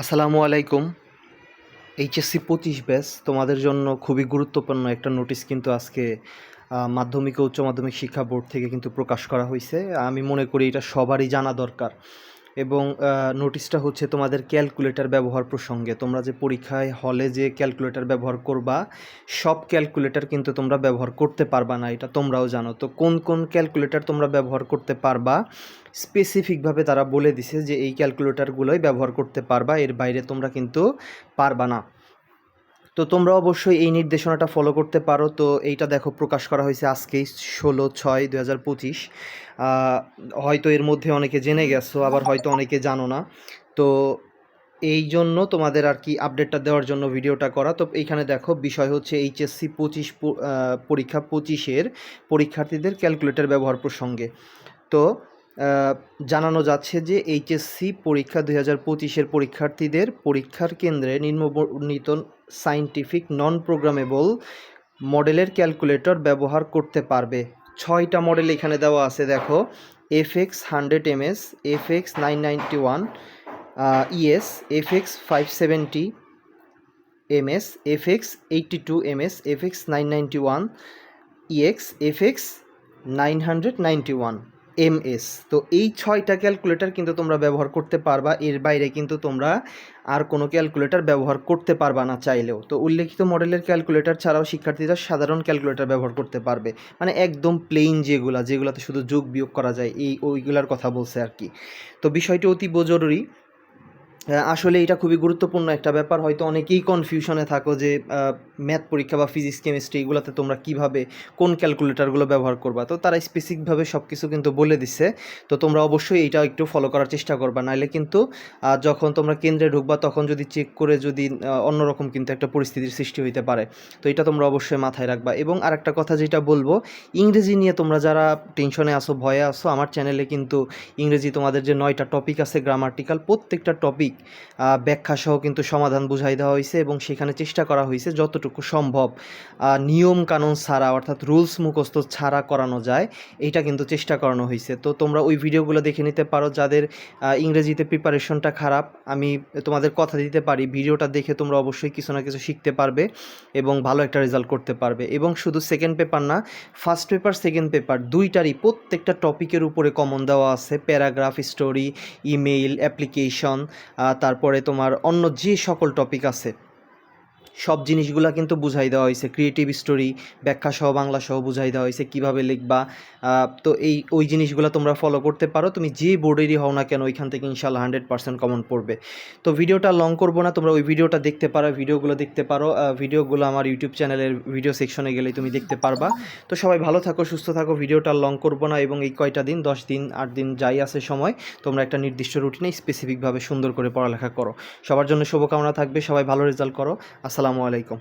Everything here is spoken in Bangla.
আসসালামু আলাইকুম। এইচএসসি পঁচিশ ব্যাস তোমাদের জন্য খুবই গুরুত্বপূর্ণ একটা নোটিশ কিন্তু আজকে মাধ্যমিক ও উচ্চ মাধ্যমিক শিক্ষা বোর্ড থেকে কিন্তু প্রকাশ করা হয়েছে। আমি মনে করি এটা সবারই জানা দরকার। এবং নোটিশটা হচ্ছে তোমাদের ক্যালকুলেটর ব্যবহার প্রসঙ্গে। তোমরা যে পরীক্ষায় হলে যে ক্যালকুলেটর ব্যবহার করবা, সব ক্যালকুলেটর কিন্তু তোমরা ব্যবহার করতে পারবা না, এটা তোমরাও জানো। তো কোন কোন ক্যালকুলেটর তোমরা ব্যবহার করতে পারবা? স্পেসিফিকভাবে তারা বলে দিছে যে এই ক্যালকুলেটরগুলোই ব্যবহার করতে পারবা, এর বাইরে তোমরা কিন্তু পারবা না। তো তোমরা অবশ্যই এই নির্দেশনাটা ফলো করতে পারো। তো এইটা দেখো, প্রকাশ করা হয়েছে আজকেই ষোলো ছয় দু হাজার পঁচিশ। হয়তো এর মধ্যে অনেকে জেনে গেছো, আবার হয়তো অনেকে জানো না। তো এই জন্য তোমাদের আর কি আপডেটটা দেওয়ার জন্য ভিডিওটা করা। তো এইখানে দেখো, বিষয় হচ্ছে এইচএসসি পঁচিশ পরীক্ষা পঁচিশের পরীক্ষার্থীদের ক্যালকুলেটর ব্যবহার প্রসঙ্গে। তো জানানো যাচ্ছে যে এইচএসসি পরীক্ষা দুই হাজার পঁচিশের পরীক্ষার্থীদের পরীক্ষার কেন্দ্রে নিম্নবর্ণিত সাইন্টিফিক নন প্রোগ্রামেবল মডেলের ক্যালকুলেটর ব্যবহার করতে পারবে। ছয়টা মডেল এখানে দেওয়া আছে, দেখো। F X hundred M S F X nine ninety one ES F X five seventy M S F X eighty two M S F X nine ninety one EX F X nine hundred ninety one M S তো এই ছয়টা ক্যালকুলেটর কিন্তু তোমরা ব্যবহার করতে পারবা। এর বাইরে কিন্তু তোমরা আর কোনো ক্যালকুলেটর ব্যবহার করতে পারবা না চাইলেও। তো উল্লেখিত মডেলের ক্যালকুলেটর ছাড়াও শিক্ষার্থীরা সাধারণ ক্যালকুলেটর ব্যবহার করতে পারবে। মানে একদম প্লেন যেগুলা, যেগুলাতে শুধু যোগ বিয়োগ করা যায়, এই ওইগুলার কথা বলছে আর কি। তো বিষয়টি অতীব জরুরি। আসলে এটা খুবই গুরুত্বপূর্ণ একটা ব্যাপার। হয়তো অনেকেই কনফিউশনে থাকো যে ম্যাথ পরীক্ষা বা ফিজিক্স কেমিস্ট্রি এগুলোতে তোমরা কীভাবে, কোন ক্যালকুলেটরগুলো ব্যবহার করবা? তো তারা স্পেসিফিকভাবে সব কিছু কিন্তু বলে দিচ্ছে তো তোমরা অবশ্যই এইটা একটু ফলো করার চেষ্টা করবা। নাহলে কিন্তু যখন তোমরা কেন্দ্রে ঢুকবা, তখন যদি চেক করে যদি অন্যরকম কিন্তু একটা পরিস্থিতির সৃষ্টি হইতে পারে। তো এটা তোমরা অবশ্যই মাথায় রাখবা। এবং আরেকটা কথা যেটা বলব, ইংরেজি নিয়ে তোমরা যারা টেনশনে আসো ভয়ে আসো আমার চ্যানেলে কিন্তু ইংরেজি তোমাদের যে নয়টা টপিক আছে গ্রামার্টিক্যাল প্রত্যেকটা টপিক ব্যাখ্যা সহ কিন্তু সমাধান বুঝাই দেওয়া হয়েছে এবং সেখানে চেষ্টা করা হয়েছে যতটুকু সম্ভব নিয়ম কানুন ছাড়া, অর্থাৎ রুলস মুখস্থ ছাড়া করানো যায় এইটা কিন্তু চেষ্টা করানো হয়েছে। তো তোমরা ওই ভিডিওগুলো দেখে নিতে পারো, যাদের ইংরেজিতে প্রিপারেশনটা খারাপ, আমি তোমাদের কথা দিতে পারি, ভিডিওটা দেখে তোমরা অবশ্যই কিছু না কিছু শিখতে পারবে এবং ভালো একটা রেজাল্ট করতে পারবে। এবং শুধু সেকেন্ড পেপার না ফার্স্ট পেপার সেকেন্ড পেপার দুইটারই প্রত্যেকটা টপিকের উপরে কমন দেওয়া আছে প্যারাগ্রাফ স্টোরি ইমেইল অ্যাপ্লিকেশন তারপরে তোমার অন্য যে সকল টপিক আছে সব জিনিসগুলা কিন্তু বুঝাই দেওয়া হয়েছে। ক্রিয়েটিভ স্টোরি ব্যাখ্যা সহ বাংলা সহ বুঝাই দেওয়া হয়েছে, কীভাবে লিখবা। তো এই, ওই জিনিসগুলো তোমরা ফলো করতে পারো। তুমি যে বোর্ডেরই হও না কেন ওইখান থেকে ইনশাল্লাহ হান্ড্রেড পার্সেন্ট কমন পড়বে। তো ভিডিওটা লং করব না, তোমরা ওই ভিডিওটা দেখতে পারো, ভিডিওগুলো দেখতে পারো। ভিডিওগুলো আমার ইউটিউব চ্যানেলের ভিডিও সেকশনে গেলে তুমি দেখতে পারবা। তো সবাই ভালো থাকো, সুস্থ থাকো, ভিডিওটা লং করব না এবং এই কয়টা দিন, দশ দিন, আট দিন যাই আছে সময়, তোমরা একটা নির্দিষ্ট রুটিনে স্পেসিফিকভাবে সুন্দর করে পড়ালেখা করো। সবার জন্য শুভকামনা থাকবে, সবাই ভালো রেজাল্ট করো। আসসালামু আলাইকুম।